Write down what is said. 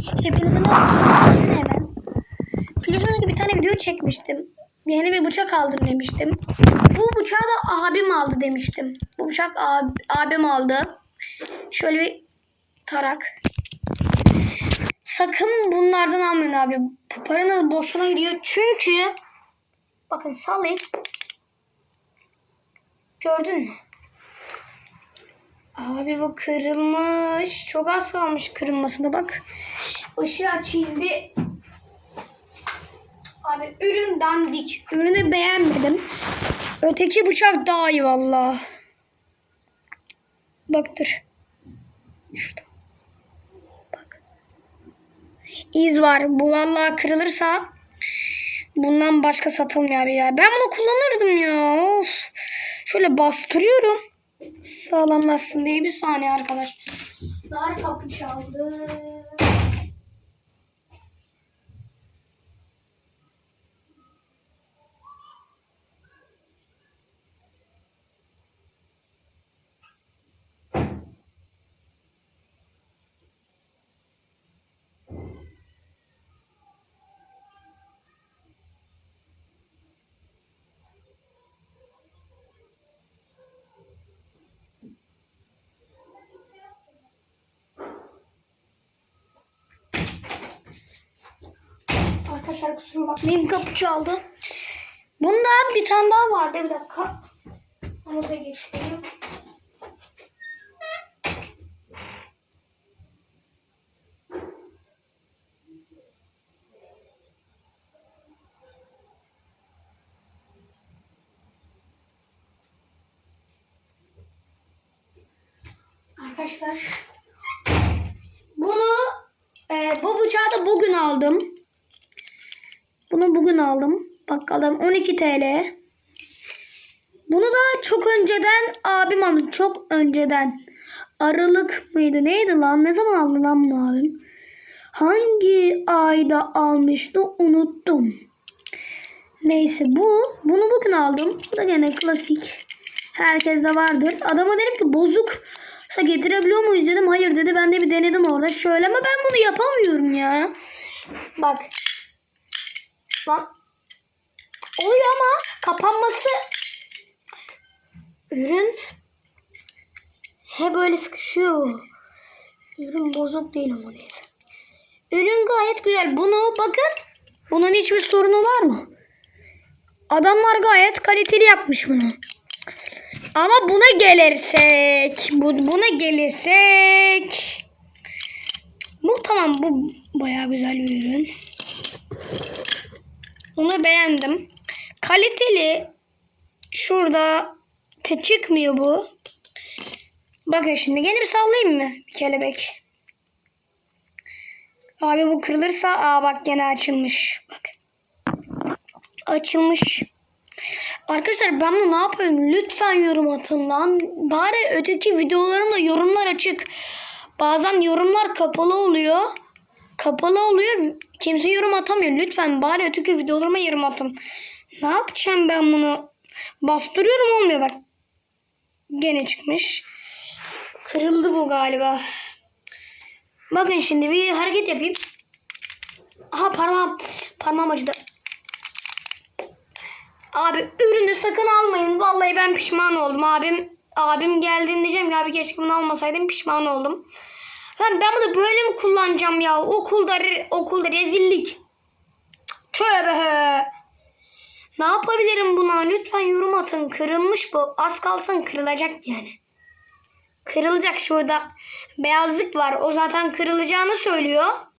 Hepinize merhaba. Ben. Biliyorsunuz bir tane video çekmiştim. Yeni bir bıçak aldım demiştim. Bu bıçağı da abim aldı demiştim. Bu bıçak ab, abim aldı. Şöyle bir tarak. Sakın bunlardan almayın abi. Paranız boşuna gidiyor. Çünkü bakın sallayayım. Gördün mü? Abi bu kırılmış. Çok az kalmış kırılmasına bak. Işığı açayım bir. Abi ürün dandik. Ürünü beğenmedim. Öteki bıçak daha iyi valla. Bak dur. Şurada. Bak. İz var. Bu valla kırılırsa bundan başka satılmıyor abi ya. Ben bunu kullanırdım ya. Of. Şöyle bastırıyorum. Sağlamlaşsın diye bir saniye arkadaş. Daha kapı çaldı. Arkadaşlar kusura bakmayın kapı çaldı. Bunda bir tane daha vardı bir dakika. Onu da geçeyim. Arkadaşlar bunu e, bu bıçağı da bugün aldım. Bunu bugün aldım. Bakkaldan 12 TL. Bunu da çok önceden abim aldı. Çok önceden. Aralık mıydı? Neydi lan? Ne zaman aldı lan bunu abim? Hangi ayda almıştı? Unuttum. Neyse bu. Bunu bugün aldım. Bu da gene klasik. Herkeste vardır. Adama dedim ki bozuk getirebiliyor muyuz dedim. Hayır dedi. Ben de bir denedim orada. Şöyle ama ben bunu yapamıyorum ya. Bak. Lan. Oluyor ama kapanması ürün he böyle sıkışıyor. Ürün bozuk değil ama neyse. Ürün gayet güzel. Bunu bakın. Bunun hiçbir sorunu var mı? Adamlar gayet kaliteli yapmış bunu. Ama buna gelirsek, bu, buna gelirsek bu tamam bu bayağı güzel bir ürün. Bunu beğendim. Kaliteli. Şurada te çıkmıyor bu. Bakın şimdi gene bir sallayayım mı? Bir kelebek. Abi bu kırılırsa aa bak gene açılmış. Bak. Açılmış. Arkadaşlar ben bunu ne yapıyorum? Lütfen yorum atın lan. Bari öteki videolarımda yorumlar açık. Bazen yorumlar kapalı oluyor. Kapalı oluyor. Kimse yorum atamıyor. Lütfen bari öteki videolarıma yorum atın. Ne yapacağım ben bunu? Bastırıyorum olmuyor bak. Gene çıkmış. Kırıldı bu galiba. Bakın şimdi bir hareket yapayım. Aha parmağım. Parmağım acıdı. Abi ürünü sakın almayın. Vallahi ben pişman oldum. Abim abim geldiğinde diyeceğim ki abi keşke bunu almasaydım pişman oldum. Lan ben bunu böyle mi kullanacağım ya? Okulda re- okulda rezillik. Tövbe. Ne yapabilirim buna? Lütfen yorum atın. Kırılmış bu. Az kalsın kırılacak yani. Kırılacak şurada. Beyazlık var. O zaten kırılacağını söylüyor.